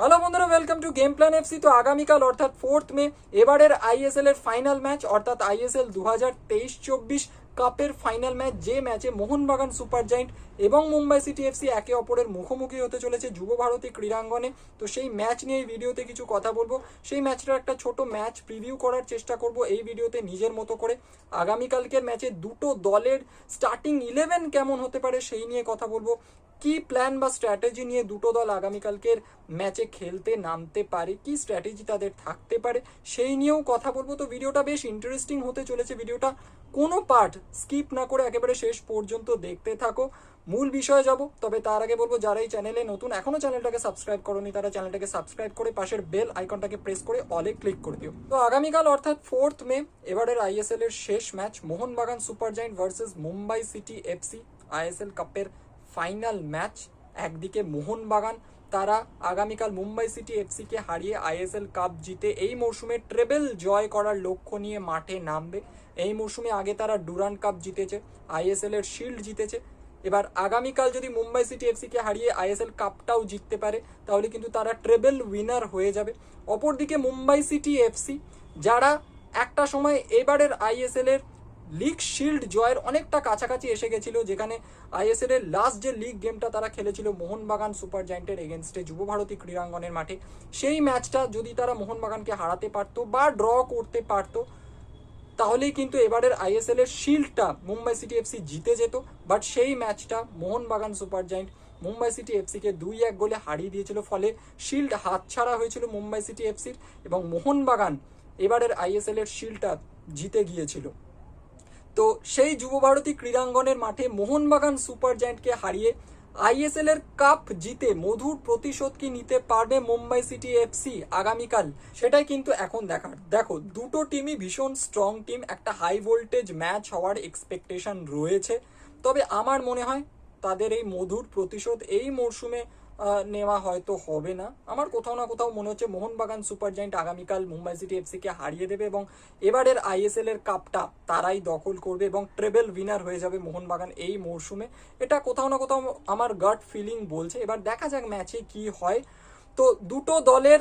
Hello বন্ধুরা welcome to game plan FC তো আগামীকাল, অর্থাৎ ফোর্থ মে, এবারের আইএসএল এর ফাইনাল ম্যাচ অর্থাৎ আইএসএল দু হাজার তেইশ চব্বিশ কাপের ফাইনাল ম্যাচ যে ম্যাচে মোহনবাগান সুপার জায়েন্ট এবং মুম্বাই সিটি এফসি একে অপরের মুখোমুখি হতে চলেছে যুব ভারতী ক্রীড়াঙ্গনে। তো সেই ম্যাচ নিয়ে এই ভিডিওতে কিছু কথা বলব। সেই ম্যাচটার একটা ছোট ম্যাচ প্রিভিউ করার চেষ্টা করব এই ভিডিওতে নিজের মতো করে। আগামীকালকের ম্যাচে দুটো দলের স্টার্টিং ইলেভেন কেমন হতে পারে সেই নিয়ে কথা বলব। কি প্ল্যান বা স্ট্র্যাটেজি নিয়ে দুটো দল আগামীকালকের ম্যাচে খেলতে নামতে পারে? কি স্ট্র্যাটেজি তাদের থাকতে পারে? সেই নিয়েও কথা বলব। তো ভিডিওটা বেশ ইন্টারেস্টিং হতে চলেছে। ভিডিওটা কোনো পার্ট স্কিপ না করে একেবারে শেষ পর্যন্ত দেখতে থাকো। মূল বিষয়ে যাব, তবে তার আগে বলব, যারা এই চ্যানেলে নতুন এখনও চ্যানেলটাকে সাবস্ক্রাইব করনি, তারা চ্যানেলটাকে সাবস্ক্রাইব করে পাশের বেল আইকনটাকে প্রেস করে অলে ক্লিক করে দিও। তো আগামীকাল অর্থাৎ ফোর্থ মে এবারের আইএসএল এর শেষ match Mohun Bagan super giant versus Mumbai city FC ISL কাপের ফাইনাল ম্যাচ। একদিকে মোহনবাগান, তারা আগামীকাল মুম্বাই সিটি এফসিকে হারিয়ে আইএসএল কাপ জিতে এই মরশুমে ট্রেবেল জয় করার লক্ষ্য নিয়ে মাঠে নামবে। এই মরশুমে আগে তারা ডুরান কাপ জিতেছে, আইএসএল এর শিল্ড জিতেছে। এবার আগামীকাল যদি মুম্বাই সিটি এফসিকে হারিয়ে আইএসএল কাপটাও জিততে পারে, তাহলে কিন্তু তারা ট্রেবেল উইনার হয়ে যাবে। অপরদিকে মুম্বাই সিটি এফসি, যারা একটা সময় এবারের আইএসএল এর লিগ শিল্ড জয়ের অনেকটা কাছাকাছি এসে গেছিল, যেখানে আইএসএল এর লাস্ট যে লিগ গেমটা তারা খেলেছিল মোহনবাগান সুপার জায়েন্টের এগেনস্টে যুবভারতী ক্রীড়াঙ্গনের মাঠে। সেই ম্যাচটা যদি তারা মোহনবাগানকে হারাতে পারতো বা ড্র করতে পারতো, তাহলেই কিন্তু এবারের আইএসএল এর শিল্ডটা মুম্বাই সিটি এফসি জিতে যেত। বাট সেই ম্যাচটা Mohun Bagan super giant Mumbai city এফসিকে দুই এক গোলে হারিয়ে দিয়েছিল, ফলে শিল্ড হাতছাড়া হয়েছিল মুম্বাই সিটি এফসির এবং মোহনবাগান এবারের আইএসএল এর শিল্ডটা জিতে গিয়েছিল। তো সেই যুবভারতী ক্রীড়াঙ্গনের মাঠে মোহনবাগান সুপার জায়েন্টকে হারিয়ে আইএসএল এর কাপ জিতে মধুর প্রতিশোধ কি নিতে পারবে মুম্বাই সিটি এফসি আগামীকাল? সেটাই কিন্তু এখন দেখার। দেখো, দুটো টিমই ভীষণ স্ট্রং টিম একটা হাই ভোল্টেজ ম্যাচ হওয়ার এক্সপেকটেশন রয়েছে। তবে আমার মনে হয় তাদের এই মধুর প্রতিশোধ এই মরশুমে নেওয়া হয়তো হবে না। আমার কোথাও না কোথাও মনে হচ্ছে মোহনবাগান সুপার জায়েন্ট আগামীকাল মুম্বাই সিটি এফসিকে হারিয়ে দেবে এবং এবারের আইএসএল এর কাপটা তারাই দখল করবে এবং ট্রেবেল উইনার হয়ে যাবে মোহনবাগান এই মরশুমে এটা কোথাও না কোথাও আমার গাট ফিলিং বলছে। এবার দেখা যাক ম্যাচে কি হয়। তো দুটো দলের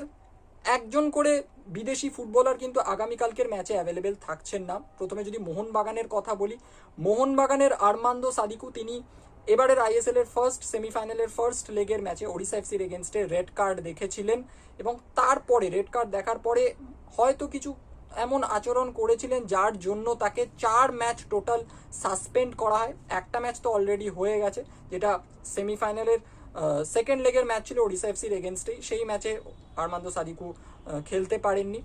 একজন করে বিদেশি ফুটবলার কিন্তু আগামীকালকের ম্যাচে অ্যাভেলেবেল থাকছেন না। প্রথমে যদি মোহনবাগানের কথা বলি, মোহনবাগানের আরমান্দো সাদিকু, তিনি এবারের আইএসএল এর ফার্স্ট সেমিফাইনালের ফার্স্ট লেগের ম্যাচে ওড়িশা এফসির এগেনস্টে রেড কার্ড দেখেছিলেন এবং তারপরে রেড কার্ড দেখার পরে হয়তো কিছু এমন আচরণ করেছিলেন যার জন্য তাকে চার ম্যাচ টোটাল সাসপেন্ড করা হয়। একটা ম্যাচ তো অলরেডি হয়ে গেছে, যেটা সেমিফাইনালের সেকেন্ড লেগের ম্যাচ ছিল ওড়িশা এফসির এগেনস্টেই সেই ম্যাচে আরমান্দো সাদিকু খেলতে পারেননি।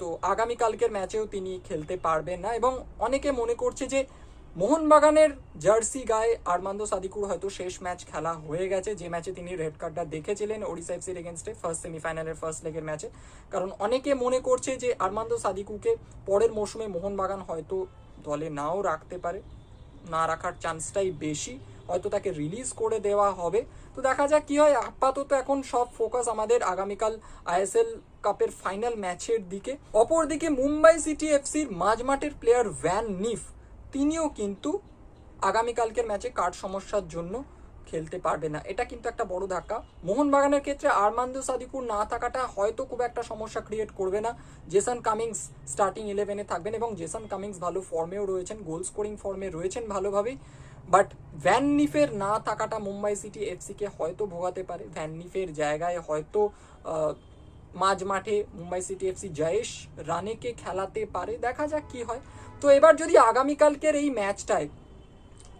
তো আগামীকালকের ম্যাচেও তিনি খেলতে পারবেন না। এবং অনেকে মনে করছে যে মোহনবাগানের জার্সি গায়ে আরমান্দো সাদিকুর হয়তো শেষ ম্যাচ খেলা হয়ে গেছে। যে ম্যাচে তিনি রেড কার্ডটা দেখেছিলেন ওড়িশা এফসির এগেনস্টে ফার্স্ট সেমিফাইনালের ফার্স্ট লেগের ম্যাচে। কারণ অনেকে মনে করছে যে আরমান্দো সাদিকুকে পরের মৌসুমে মোহনবাগান হয়তো দলে নাও রাখতে পারে। না রাখার চান্সটাই বেশি। হয়তো তাকে রিলিজ করে দেওয়া হবে। তো দেখা যাক কি হয়। আপাতত এখন সব ফোকাস আমাদের আগামীকাল আইএসএল কাপের ফাইনাল ম্যাচের দিকে। অপরদিকে মুম্বাই সিটি এফসির মাঝমাঠের প্লেয়ার ভ্যান নিফ তিনিও কিন্তু আগামীকালকের ম্যাচে কার্ড সমস্যার জন্য খেলতে পারবে না। এটা কিন্তু একটা বড় ধাক্কা। মোহনবাগানের ক্ষেত্রে আরমান্দো সাদিকুর না থাকাটা হয়তো খুব একটা সমস্যা ক্রিয়েট করবে না। জেসন কামিংস স্টার্টিং ইলেভেনে থাকবেন এবং জেসন কামিংস ভালো ফর্মেও রয়েছেন গোল স্কোরিং ফর্মে রয়েছেন ভালোভাবেই। বাট ভ্যান নিফের না থাকাটা মুম্বাই সিটি এফসিকে হয়তো ভোগাতে পারে। ভ্যান নিফের জায়গায় হয়তো মাঝ মাঠে মুম্বাই সিটি এফসি জয়েশ রানেকে খেলাতে পারে, দেখা যাক কি হয়। তো এবার যদি আগামীকালকের এই ম্যাচটায়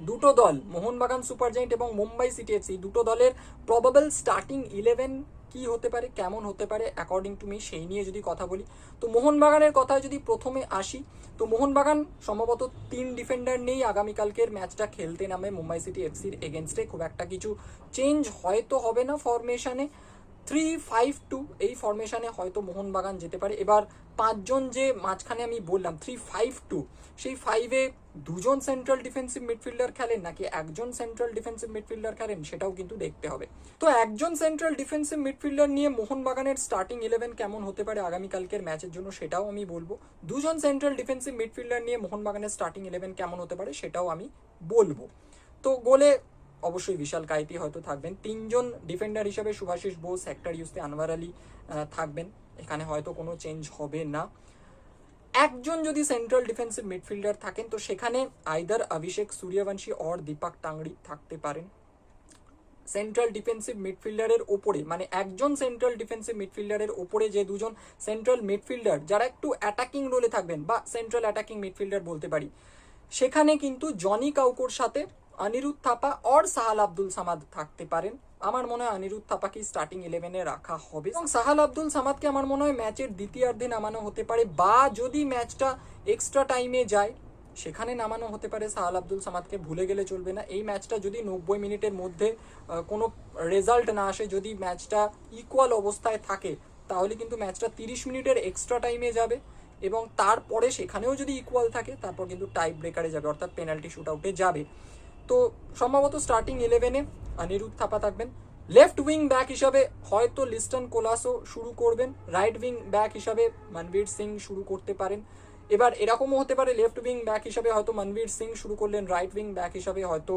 দুটো দল, মোহনবাগান সুপার জায়েন্ট এবং মুম্বাই সিটি এফসি দুটো দলের প্রবাবল স্টার্টিং ইলেভেন কি হতে পারে, কেমন হতে পারে অ্যাকর্ডিং টু মি সেই নিয়ে যদি কথা বলি। তো মোহনবাগানের কথায় যদি প্রথমে আসি, তো মোহনবাগান সম্ভবত তিন ডিফেন্ডার নেই আগামীকালকের ম্যাচটা খেলতে নামে মুম্বাই সিটি এফসির এগেনস্টে খুব একটা কিছু চেঞ্জ হয়তো হবে না ফরমেশনে থ্রি ফাইভ টু এই ফরমেশনে হয়তো মোহনবাগান যেতে পারে। এবার পাঁচজন যে মাঝখানে আমি বললাম থ্রি ফাইভ টু সেই ফাইভে দুজন সেন্ট্রাল ডিফেন্সিভ মিডফিল্ডার খেলেন নাকি একজন সেন্ট্রাল ডিফেন্সিভ মিডফিল্ডার খেলেন সেটাও কিন্তু দেখতে হবে। তো একজন সেন্ট্রাল ডিফেন্সিভ মিডফিল্ডার নিয়ে মোহনবাগানের স্টার্টিং ইলেভেন কেমন হতে পারে আগামীকালকের ম্যাচের জন্য সেটাও আমি বলব। দুজন সেন্ট্রাল ডিফেন্সিভ মিডফিল্ডার নিয়ে মোহনবাগানের স্টার্টিং ইলেভেন কেমন হতে পারে সেটাও আমি বলব। তো গোলে অবশ্যই বিশাল কাইতি হয়তো থাকবেন। তিনজন ডিফেন্ডার হিসাবে সুভাশিস বোস, হেক্টর ইউসতে আনোয়ার আলী থাকবেন। এখানে হয়তো কোনো চেঞ্জ হবে না। একজন যদি সেন্ট্রাল ডিফেন্সিভ মিডফিল্ডার থাকেন, তো সেখানে আইদার অভিষেক সূর্যবংশী অর দীপক টাংড়ি থাকতে পারেন। সেন্ট্রাল ডিফেন্সিভ মিডফিল্ডারের ওপরে মানে একজন সেন্ট্রাল ডিফেন্সিভ মিডফিল্ডারের ওপরে যে দুজন সেন্ট্রাল মিডফিল্ডার যারা একটু অ্যাটাকিং রোলে থাকবেন বা সেন্ট্রাল অ্যাটাকিং মিডফিল্ডার বলতে পারি, সেখানে কিন্তু জনি কাউকোর সাথে অনিরুদ্ধ থাপা অর সাহাল আব্দুল সামাদ থাকতে পারেন। আমার মনে হয় অনিরুদ্ধ থাপাকে স্টার্টিং ইলেভেনে রাখা হবে। এবং সাহাল আব্দুল সামাদকে আমার মনে হয় ম্যাচের দ্বিতীয়ার্ধে নামানো হতে পারে বা যদি ম্যাচটা এক্সট্রা টাইমে যায়, সেখানে নামানো হতে পারে। সাহাল আব্দুল সামাদকে ভুলে গেলে চলবে না। এই ম্যাচটা যদি নব্বই মিনিটের মধ্যে কোনো রেজাল্ট না আসে, যদি ম্যাচটা ইকুয়াল অবস্থায় থাকে, তাহলে কিন্তু ম্যাচটা তিরিশ মিনিটের এক্সট্রা টাইমে যাবে। এবং তারপরে সেখানেও যদি ইকুয়াল থাকে, তারপর কিন্তু টাইপ ব্রেকারে যাবে, অর্থাৎ পেনাল্টি শুট আউটে যাবে। তো সম্ভবত স্টার্টিং ইলেভেনে অনিরুদ্ধ থাপা থাকবেন। লেফট উইং ব্যাক হিসাবে হয়তো লিস্টন কোলাসও শুরু করবেন। রাইট উইং ব্যাক হিসাবে মনবীর সিং শুরু করতে পারেন। এবার এরকমও হতে পারে লেফট উইং ব্যাক হিসাবে হয়তো মনবীর সিং শুরু করলেন রাইট উইং ব্যাক হিসাবে হয়তো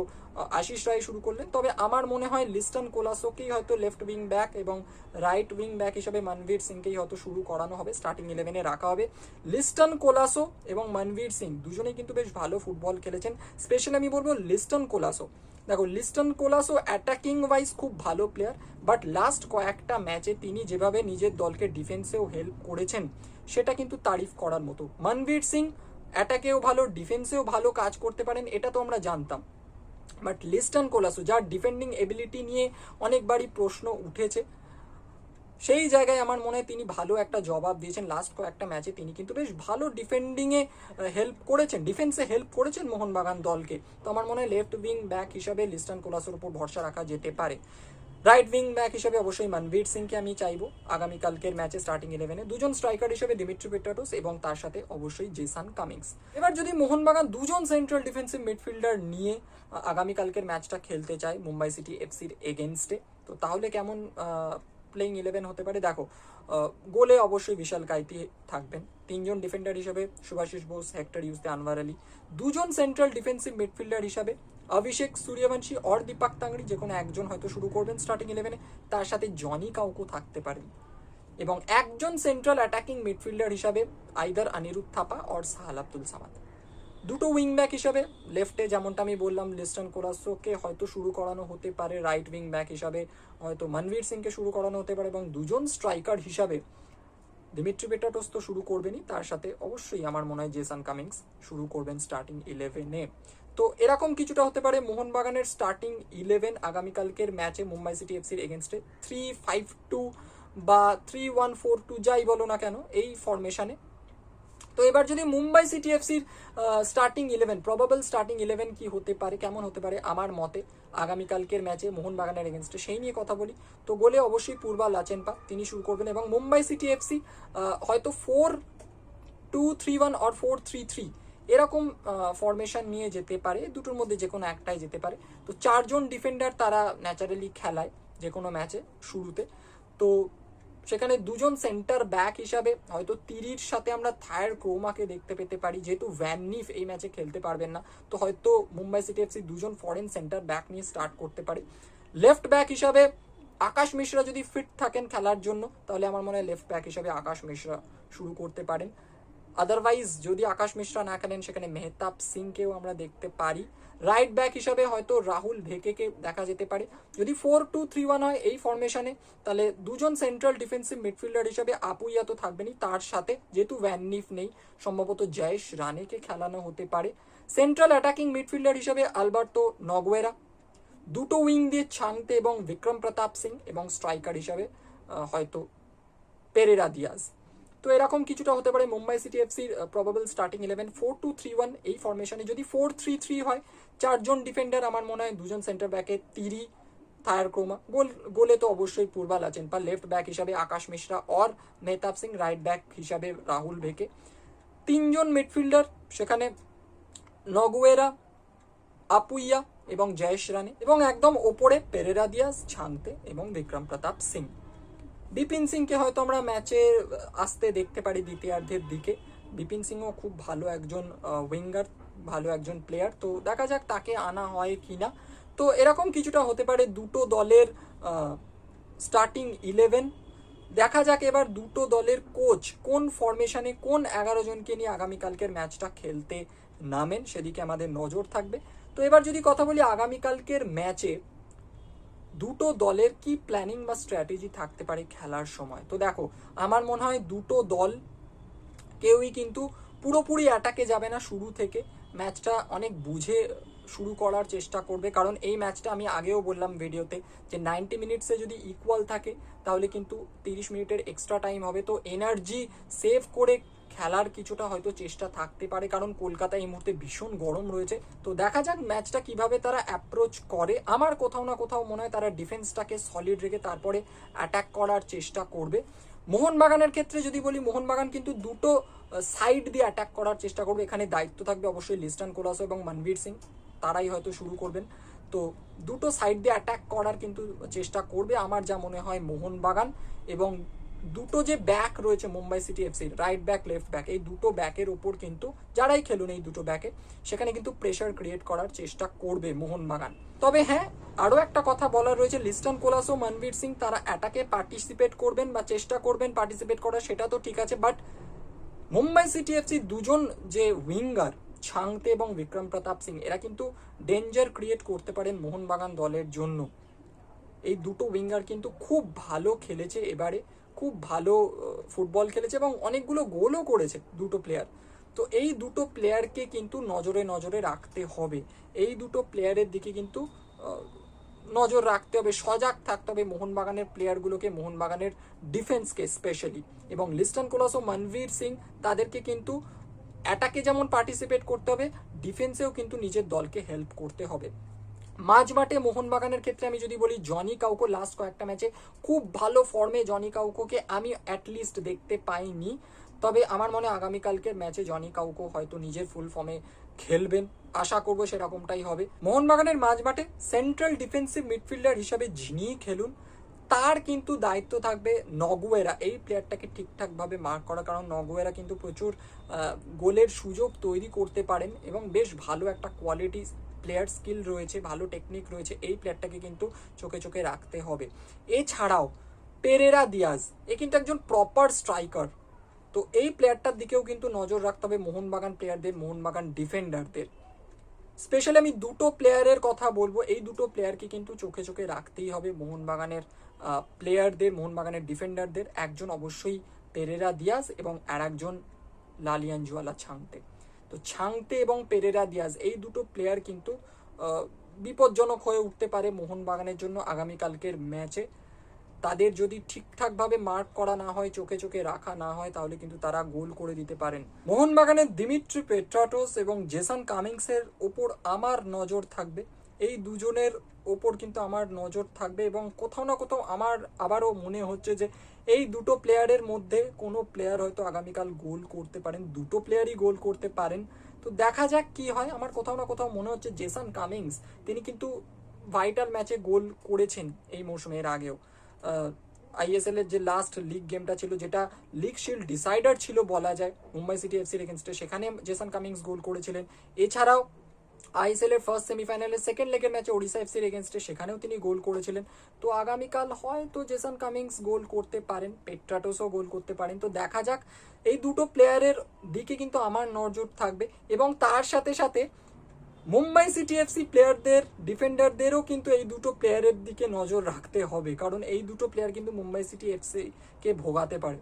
আশিস রায় শুরু করলেন। তবে আমার মনে হয় লিস্টন কোলাসোকেই হয়তো লেফট উইং ব্যাক এবং রাইট উইং ব্যাক হিসাবে মনবীর সিংকেই হয়তো শুরু করানো হবে স্টার্টিং ইলেভেনে রাখা হবে। লিস্টন কোলাসো এবং মনবীর সিং দুজনেই কিন্তু বেশ ভালো ফুটবল খেলেছেন। স্পেশালি আমি বলব লিস্টন কোলাসো। দেখো, লিস্টন কোলাসো অ্যাটাকিং ওয়াইজ খুব ভালো প্লেয়ার বাট লাস্ট কয়েকটা ম্যাচে তিনি যেভাবে নিজের দলকে ডিফেন্সেও হেল্প করেছেন সেটা কিন্তু তারিফ করার মতো। মনবীর সিং অ্যাটাকেও ভালো ডিফেন্সেও ভালো কাজ করতে পারেন, এটা তো আমরা জানতাম। বাট লিস্টন কোলাসো যার ডিফেন্ডিং এবিলিটি নিয়ে অনেকবারই প্রশ্ন উঠেছে, সেই জায়গায় আমার মনে হয় তিনি ভালো একটা জবাব দিয়েছেন। লাস্ট কয়েকটা ম্যাচে তিনি কিন্তু বেশ ভালো ডিফেন্ডিংয়ে হেল্প করেছেন ডিফেন্সে হেল্প করেছেন মোহনবাগান দলকে। তো আমার মনে হয় লেফট উইং ব্যাক হিসাবে লিস্টন কোলাসোর উপর ভরসা রাখা যেতে পারে। রাইট উইং ব্যাক হিসেবে অবশ্যই মনবীর সিংকে আমি চাইব। আগামীকালকের ম্যাচে স্টার্টিং ইলেভেনে দুজন স্ট্রাইকার হিসেবে দিমিত্রি পেটাটোস এবং তার সাথে অবশ্যই জেসান কামিংস এবার যদি মোহনবাগান দুজন সেন্ট্রাল ডিফেন্সিভ মিডফিল্ডার নিয়ে আগামীকালকের ম্যাচটা খেলতে চায় মুম্বাই সিটি এফসির এগেনস্টে তো তাহলে কেমন প্লেইং ইলেভেন হতে পারে? দেখো গোলে অবশ্যই বিশাল কাইতি থাকবেন। তিনজন ডিফেন্ডার হিসেবে সুভাশিস বোস হেক্টর ইউজতে আনওয়ার আলী দুজন সেন্ট্রাল ডিফেন্সিভ মিডফিল্ডার হিসাবে অভিষেক সূর্যবংশী অর দীপাক তাংড়ি, যে কোনো একজন হয়তো শুরু করবেন স্টার্টিং ইলেভেনে তার সাথে জনি কাউকু থাকতে পারেন এবং একজন সেন্ট্রাল অ্যাটাকিং মিডফিল্ডার হিসাবে আইদার অনিরুদ্ধ থাপা অর সাহাল আব্দুল সামাদ দুটো উইং ব্যাক হিসাবে লেফটে যেমনটা আমি বললাম লিস্টন কোরাসোকে হয়তো শুরু করানো হতে পারে রাইট উইং ব্যাক হিসাবে হয়তো মনবীর সিংকে শুরু করানো হতে পারে, এবং দুজন স্ট্রাইকার হিসাবে দিমিত্রি পেটাটোস তো শুরু করবেনই, তার সাথে অবশ্যই আমার মনে হয় জেসান কামিংস শুরু করবেন স্টার্টিং ইলেভেনে তো এরকম কিছুটা হতে পারে মোহনবাগানের স্টার্টিং ইলেভেন আগামীকালকের ম্যাচে মুম্বাই সিটি এফসির এগেনস্টে থ্রি ফাইভ টু বা থ্রি ওয়ান ফোর টু যাই বলো না কেন, এই ফরমেশনে তো এবার যদি মুম্বাই সিটি এফসির starting eleven probable starting eleven কি হতে পারে, কেমন হতে পারে আমার মতে আগামীকালকের ম্যাচে মোহনবাগানের এগেনস্টে সেই নিয়ে কথা বলি। তো গোলে অবশ্যই পূর্বা লাচেনপা, তিনি শুরু করবেন এবং মুম্বাই সিটি এফসি হয়তো four two three one or four three three এরকম ফরমেশন নিয়ে যেতে পারে, দুটোর মধ্যে যে কোনো একটাই যেতে পারে। তো চারজন ডিফেন্ডার তারা ন্যাচারালি খেলায় যে কোনো ম্যাচে শুরুতে। তো সেখানে দুজন সেন্টার ব্যাক হিসাবে হয়তো তিরির সাথে আমরা থায়ার ক্রোমাকে দেখতে পেতে পারি, যেহেতু ভ্যাননিফ এই ম্যাচে খেলতে পারবেন না। তো হয়তো মুম্বাই সিটি এফসি দুজন ফরেন সেন্টার ব্যাক নিয়ে স্টার্ট করতে পারে। লেফট ব্যাক হিসাবে আকাশ মিশ্রা যদি ফিট থাকেন খেলার জন্য, তাহলে আমার মনে হয় লেফট ব্যাক হিসাবে আকাশ মিশ্রা শুরু করতে পারেন। আদারওয়াইজ যদি আকাশ মিশ্রা না খেলেন, সেখানে মেহতাব সিংকেও আমরা দেখতে পারি। রাইট ব্যাক হিসাবে হয়তো রাহুল ভেকেকে দেখা যেতে পারে। যদি ফোর টু থ্রি ওয়ান হয় এই ফরমেশনে তাহলে দুজন সেন্ট্রাল ডিফেন্সিভ মিডফিল্ডার হিসাবে আপুইয়া তো থাকবেনই। তার সাথে যেহেতু ভ্যাননিফ নেই, সম্ভবত জয়েশ রানেকে খেলানো হতে পারে। সেন্ট্রাল অ্যাটাকিং মিডফিল্ডার হিসাবে আলবার্তো নগওয়েরা দুটো উইং দিয়ে ছাংতে এবং বিক্রম প্রতাপ সিং এবং স্ট্রাইকার হিসাবে হয়তো পেরেরা দিয়াজ। তো এরকম কিছুটা হতে পারে মুম্বাই সিটি এফসির probable starting eleven four two three one এই ফরমেশনে যদি ফোর থ্রি থ্রি হয়, চারজন ডিফেন্ডার আমার মনে হয়, দুজন সেন্টার ব্যাকে তিরি থায়ার ক্রোমা গোল, গোলে তো অবশ্যই পূর্বাল আছেন, বা লেফট ব্যাক হিসাবে Akash Mishra or Mehtab Singh right back হিসাবে রাহুল ভেকে। তিনজন মিডফিল্ডার সেখানে নগুয়েরা, আপুইয়া এবং জয়েশ রানে। এবং একদম ওপরে পেরেরা দিয়াস, ছানতে এবং বিক্রম প্রতাপ সিং। বিপিন সিংকে হয়তো আমরা ম্যাচে আসতে দেখতে পারি দ্বিতীয়ার্ধের দিকে। বিপিন সিংও খুব ভালো একজন উইঙ্গার ভালো একজন প্লেয়ার তো দেখা যাক তাকে আনা হয় কি না তো এরকম কিছুটা হতে পারে দুটো দলের স্টার্টিং ইলেভেন দেখা যাক এবার দুটো দলের কোচ কোন ফরমেশনে কোন এগারো জনকে নিয়ে আগামীকালকের ম্যাচটা খেলতে নামেন, সেদিকে আমাদের নজর থাকবে। তো এবার যদি কথা বলি আগামীকালকের ম্যাচে দুটো দলের কি প্ল্যানিং বা স্ট্র্যাটেজি থাকতে পারে খেলার সময়? তো দেখো, আমার মনে হয় দুটো দল কেউই কিন্তু পুরোপুরি অ্যাটাকে যাবে না শুরু থেকে। ম্যাচটা অনেক বুঝে শুরু করার চেষ্টা করবে। কারণ এই ম্যাচটা আমি আগেও বললাম ভিডিওতে যে নাইনটি মিনিটসে যদি ইকুয়াল থাকে, তাহলে কিন্তু তিরিশ মিনিটের এক্সট্রা টাইম হবে। তো এনার্জি সেভ করে খেলার কিছুটা হয়তো চেষ্টা থাকতে পারে, কারণ কলকাতা এই মুহূর্তে ভীষণ গরম রয়েছে। তো দেখা যাক ম্যাচটা কীভাবে তারা অ্যাপ্রোচ করে। আমার কোথাও না কোথাও মনে হয় তারা ডিফেন্সটাকে সলিড রেখে তারপরে অ্যাটাক করার চেষ্টা করবে। মোহনবাগানের ক্ষেত্রে যদি বলি, মোহনবাগান কিন্তু দুটো সাইড দিয়ে অ্যাটাক করার চেষ্টা করবে। এখানে দায়িত্ব থাকবে অবশ্যই লিস্টান কোলাসো এবং মনবীর সিং। তারাই হয়তো শুরু করবেন। তো দুটো সাইড দিয়ে অ্যাটাক করার কিন্তু চেষ্টা করবে আমার যা মনে হয় মোহনবাগান এবং দুটো যে ব্যাক রয়েছে মুম্বাই সিটি এফসির রাইট ব্যাক লেফট ব্যাক এই দুটো ব্যাকের ওপর কিন্তু যারাই খেলুন এই দুটো ব্যাকে সেখানে কিন্তু প্রেশার ক্রিয়েট করার চেষ্টা করবে মোহনবাগান। তবে হ্যাঁ আরও একটা কথা বলার রয়েছে, লিস্টন কোলাস ও মনবীর সিং তারা অ্যাটাকে পার্টিসিপেট করবেন বা চেষ্টা করবেন পার্টিসিপেট করার, সেটা তো ঠিক আছে বাট মুম্বাই সিটি এফসি দুজন যে উইঙ্গার ছাংতে এবং বিক্রম প্রতাপ সিং, এরা কিন্তু ডেঞ্জার ক্রিয়েট করতে পারেন মোহনবাগান দলের জন্য। এই দুটো উইঙ্গার কিন্তু খুব ভালো খেলেছে এবারে, খুব ভালো ফুটবল খেলেছে এবং অনেকগুলো গোলও করেছে দুটো প্লেয়ার তো এই দুটো প্লেয়ারকে কিন্তু নজরে নজরে রাখতে হবে। এই দুটো প্লেয়ারের দিকে কিন্তু নজর রাখতে হবে, সজাগ থাকতে হবে মোহনবাগানের প্লেয়ারগুলোকে মোহনবাগানের ডিফেন্সকে স্পেশালি এবং লিস্টন কোলাস ও মনভীর সিং, তাদেরকে কিন্তু অ্যাটাকে যেমন পার্টিসিপেট করতে হবে ডিফেন্সেও কিন্তু নিজের দলকে হেল্প করতে হবে। মাঝমাঠে মোহনবাগানের ক্ষেত্রে আমি যদি বলি, জনি কাউকো লাস্ট কয়েকটা ম্যাচে খুব ভালো ফর্মে জনি কাউকোকে আমি অ্যাটলিস্ট দেখতে পাইনি। তবে আমার মনে আগামীকালকের ম্যাচে জনি কাউকো হয়তো নিজের ফুল ফর্মে খেলবেন। আশা করব সেরকমটাই হবে। মোহনবাগানের মাঝমাঠে সেন্ট্রাল ডিফেন্সিভ মিডফিল্ডার হিসাবে যিনি খেলুন তার কিন্তু দায়িত্ব থাকবে নগুয়েরা। এই প্লেয়ারটাকে ঠিকঠাকভাবে মার্ক করা, কারণ নগুয়েরা কিন্তু প্রচুর গোলের সুযোগ তৈরি করতে পারেন এবং বেশ ভালো একটা কোয়ালিটি প্লেয়ার স্কিল রয়েছে, ভালো টেকনিক রয়েছে, এই প্লেয়ারটাকে কিন্তু চোখে চোখে রাখতে হবে। এছাড়াও, পেরেরা দিয়াজ, এ কিন্তু একজন প্রপার স্ট্রাইকার তো এই প্লেয়ারটার দিকেও কিন্তু নজর রাখতে হবে মোহনবাগান প্লেয়ারদের মোহনবাগান ডিফেন্ডারদের স্পেশালি আমি দুটো প্লেয়ারের কথা বলব। এই দুটো প্লেয়ারকে কিন্তু চোখে চোখে রাখতেই হবে মোহনবাগানের প্লেয়ারদের মোহনবাগানের ডিফেন্ডারদের একজন অবশ্যই পেরেরা দিয়াজ এবং আর একজন লালিয়ানজুয়ালা ছাংতে। তো ছাংতে এবং পেরেরা দিয়াজ, এই দুটো প্লেয়ার কিন্তু বিপজ্জনক হয়ে উঠতে পারে মোহনবাগানের জন্য আগামীকালকের ম্যাচে তাদের যদি ঠিকঠাকভাবে মার্ক করা না হয়, চোখে চোখে রাখা না হয়, তাহলে কিন্তু তারা গোল করে দিতে পারেন। মোহনবাগানের দিমিত্রি পেট্রাটোস এবং জেসান কামিংসের ওপর আমার নজর থাকবে। এই দুজনের ওপর কিন্তু আমার নজর থাকবে এবং কোথাও না কোথাও আমার আবারও মনে হচ্ছে যে এই দুটো প্লেয়ারের মধ্যে কোনো প্লেয়ার হয়তো আগামীকাল গোল করতে পারেন, দুটো প্লেয়ারই গোল করতে পারেন। তো দেখা যাক কি হয়। আমার কোথাও না কোথাও মনে হচ্ছে জেসান কামিংস, তিনি কিন্তু ভাইটাল ম্যাচে গোল করেছেন এই মৌসুমে এর আগেও। আইএসএল এর যে লাস্ট লিগ গেমটা ছিল, যেটা লিগ শিল্ড ডিসাইডার ছিল বলা যায়, মুম্বাই সিটি এফসির এগেনস্টে সেখানে জেসান কামিংস গোল করেছিলেন। এছাড়াও আইএসএল এর ফার্স্ট সেমিফাইনালের সেকেন্ড লেগের ম্যাচে ওড়িশা এফসির এগেনস্টে সেখানেও তিনি গোল করেছিলেন। তো আগামীকাল হয়তো জেসান কামিংস গোল করতে পারেন পেট্রাটোসও গোল করতে পারেন। তো দেখা যাক, এই দুটো প্লেয়ারের দিকে কিন্তু আমার নজর থাকবে। এবং তার সাথে সাথে মুম্বাই সিটি এফসি প্লেয়ারদের ডিফেন্ডারদেরও কিন্তু এই দুটো প্লেয়ারের দিকে নজর রাখতে হবে। কারণ এই দুটো প্লেয়ার কিন্তু মুম্বাই সিটি এফসি কে ভোগাতে পারে।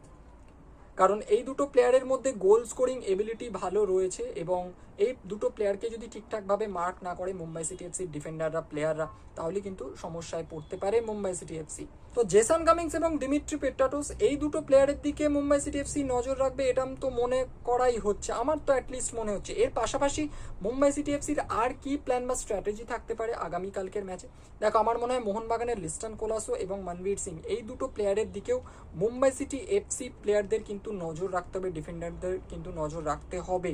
কারণ এই দুটো প্লেয়ারের মধ্যে গোল স্কোরিং এবিলিটি ভালো রয়েছে এবং এই দুটো প্লেয়ারকে যদি ঠিকঠাকভাবে মার্ক না করে মুম্বাই সিটি এফসির ডিফেন্ডাররা প্লেয়াররা তাহলে কিন্তু সমস্যায় পড়তে পারে মুম্বাই সিটি এফসি তো জেসান কামিংস এবং ডিমিট্রি পেট্রাটোস এই দুটো প্লেয়ারের দিকে মুম্বাই সিটি এফসি নজর রাখবে এটা তো মনে করাই হচ্ছে। আমার তো অ্যাটলিস্ট মনে হচ্ছে। এর পাশাপাশি মুম্বাই সিটি এফসির আর কি প্ল্যান বা স্ট্র্যাটেজি থাকতে পারে আগামীকালকের ম্যাচে দেখো, আমার মনে হয় মোহনবাগানের লিস্টন কোলাসো এবং মনবীর সিং এই দুটো প্লেয়ারের দিকেও মুম্বাই সিটি এফসি প্লেয়ারদের কিন্তু নজর রাখতে হবে ডিফেন্ডারদের কিন্তু নজর রাখতে হবে।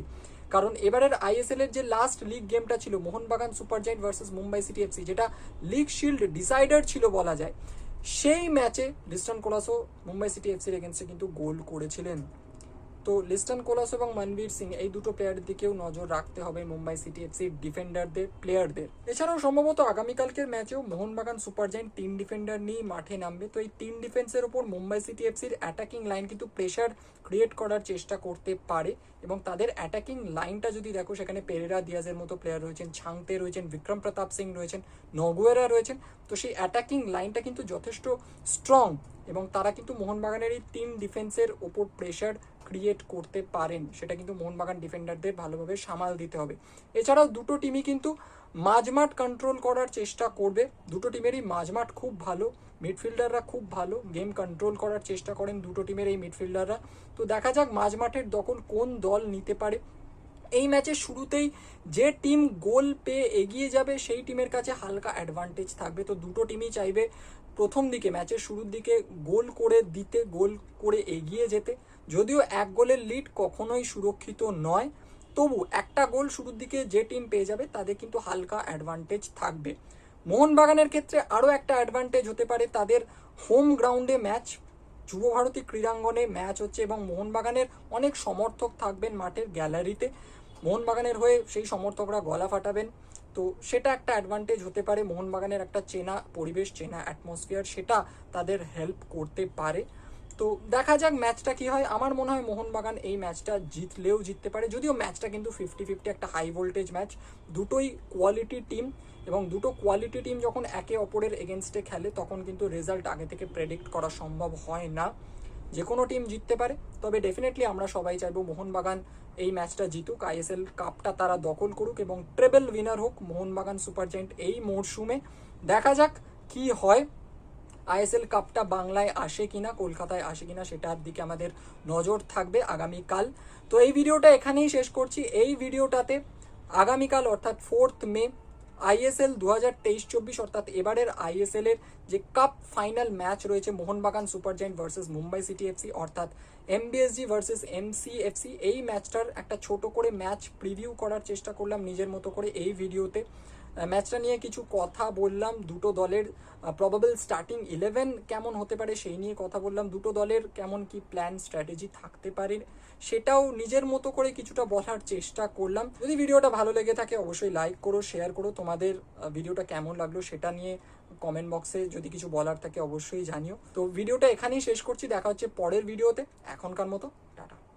কারণ এবারের আইএসএল এর যে লাস্ট লিগ গেমটা ছিল, Mohun Bagan super giant versus Mumbai city FC যেটা লিগ শিল্ড ডিসাইডার ছিল বলা যায়, সেই ম্যাচে লিস্টন কোলাসো মুম্বাই সিটি এফসির এগেনস্টে কিন্তু গোল করেছিলেন। তো লিস্টন কোলাস এবং মনবীর সিং এই দুটো প্লেয়ারের দিকেও নজর রাখতে হবে মুম্বাই সিটি এফসির ডিফেন্ডারদের প্লেয়ারদের এছাড়াও সম্ভবত আগামীকালকের ম্যাচেও মোহনবাগান সুপার জায়েন্ট তিন ডিফেন্ডার নিয়ে মাঠে নামবে। তো এই তিন ডিফেন্সের ওপর মুম্বাই সিটি এফসির অ্যাটাকিং লাইন কিন্তু প্রেশার ক্রিয়েট করার চেষ্টা করতে পারে এবং তাদের অ্যাটাকিং লাইনটা যদি দেখো, সেখানে পেরেরা দিয়াজের মতো প্লেয়ার রয়েছেন, ছাংতে রয়েছেন, বিক্রম প্রতাপ সিং রয়েছেন, নগুয়েরা রয়েছেন। তো সেই অ্যাটাকিং লাইনটা কিন্তু যথেষ্ট স্ট্রং এবং তারা কিন্তু মোহনবাগানের এই তিন ডিফেন্সের ওপর প্রেশার ক্রিয়েট করতে পারেন, সেটা কিন্তু মোহনবাগান ডিফেন্ডারদের ভালোভাবে সামাল দিতে হবে। এছাড়াও দুটো টিমই কিন্তু মাঝমাঠ কন্ট্রোল করার চেষ্টা করবে। দুটো টিমেরই মাঝমাঠ খুব ভালো মিডফিল্ডাররা খুব ভালো গেম কন্ট্রোল করার চেষ্টা করেন দুটো টিমের এই মিডফিল্ডাররা তো দেখা যাক মাঝমাঠের দখল কোন দল নিতে পারে। এই ম্যাচের শুরুতেই যে টিম গোল পেয়ে এগিয়ে যাবে, সেই টিমের কাছে হালকা অ্যাডভান্টেজ থাকবে। তো দুটো টিমই চাইবে প্রথম দিকে ম্যাচের শুরুর দিকে গোল করে দিতে, গোল করে এগিয়ে যেতে। যদিও এক গোলের লিড কখনোই সুরক্ষিত নয়, তবু একটা গোল শুরুর দিকে যে টিম পেয়ে যাবে তাদের কিন্তু হালকা অ্যাডভান্টেজ থাকবে। মোহনবাগানের ক্ষেত্রে আরও একটা অ্যাডভান্টেজ হতে পারে তাদের হোম গ্রাউন্ডে ম্যাচ যুব ভারতী ক্রীড়াঙ্গনে ম্যাচ হচ্ছে এবং মোহনবাগানের অনেক সমর্থক থাকবেন মাঠের গ্যালারিতে মোহনবাগানের হয়ে সেই সমর্থকরা গলা ফাটাবেন। তো সেটা একটা অ্যাডভান্টেজ হতে পারে, মোহনবাগানের একটা চেনা পরিবেশ, চেনা অ্যাটমসফিয়ার সেটা তাদের হেল্প করতে পারে। তো দেখা যাক ম্যাচটা কি হয়। আমার মনে হয় মোহনবাগান এই ম্যাচটা জিতলেও জিততে পারে। যদিও ম্যাচটা কিন্তু ফিফটি ফিফটি একটা হাই ভোল্টেজ ম্যাচ। দুটোই কোয়ালিটি টিম এবং দুটো কোয়ালিটি টিম যখন একে অপরের এগেনস্টে খেলে, তখন কিন্তু রেজাল্ট আগে থেকে প্রেডিক্ট করা সম্ভব হয় না। যে কোনো টিম জিততে পারে। তবে ডেফিনেটলি আমরা সবাই চাইব মোহনবাগান এই ম্যাচটা জিতুক। আইএসএল কাপটা তারা দখল করুক এবং ট্রেবল উইনার হোক মোহনবাগান সুপার জায়েন্ট এই মরশুমে। দেখা যাক কি হয়। আইএসএল কাপটা বাংলায় আসে কিনা, কলকাতায় আসে কিনা সেটার দিকে আমাদের নজর থাকবে আগামীকাল। তো এই ভিডিওটা এখানেই শেষ করছি। এই ভিডিওটাতে আগামীকাল অর্থাৎ ফোর্থ মে আইএসএল দু হাজার তেইশ চব্বিশ অর্থাৎ এবারের আইএসএল এর যে কাপ ফাইনাল ম্যাচ রয়েছে, Mohun Bagan super giant versus Mumbai city FC অর্থাৎ এমবিএসজি ভার্সেস এমসিএফসি এই ম্যাচটার একটা ছোট করে ম্যাচ প্রিভিউ করার চেষ্টা করলাম নিজের মতো করে এই ভিডিওতে। ম্যাচটা নিয়ে কিছু কথা বললাম। দুটো দলের প্রবাবল স্টার্টিং ইলেভেন কেমন হতে পারে সেই নিয়ে কথা বললাম। দুটো দলের কেমন কি প্ল্যান স্ট্র্যাটেজি থাকতে পারে সেটাও নিজের মতো করে কিছুটা বলার চেষ্টা করলাম। যদি ভিডিওটা ভালো লেগে থাকে, অবশ্যই লাইক করো শেয়ার করো। তোমাদের ভিডিওটা কেমন লাগল সেটা নিয়ে কমেন্ট বক্সে যদি কিছু বলার থাকে, অবশ্যই জানিও। তো ভিডিওটা এখানেই শেষ করছি। দেখা হচ্ছে পরের ভিডিওতে। এখনকার মতো, টাটা।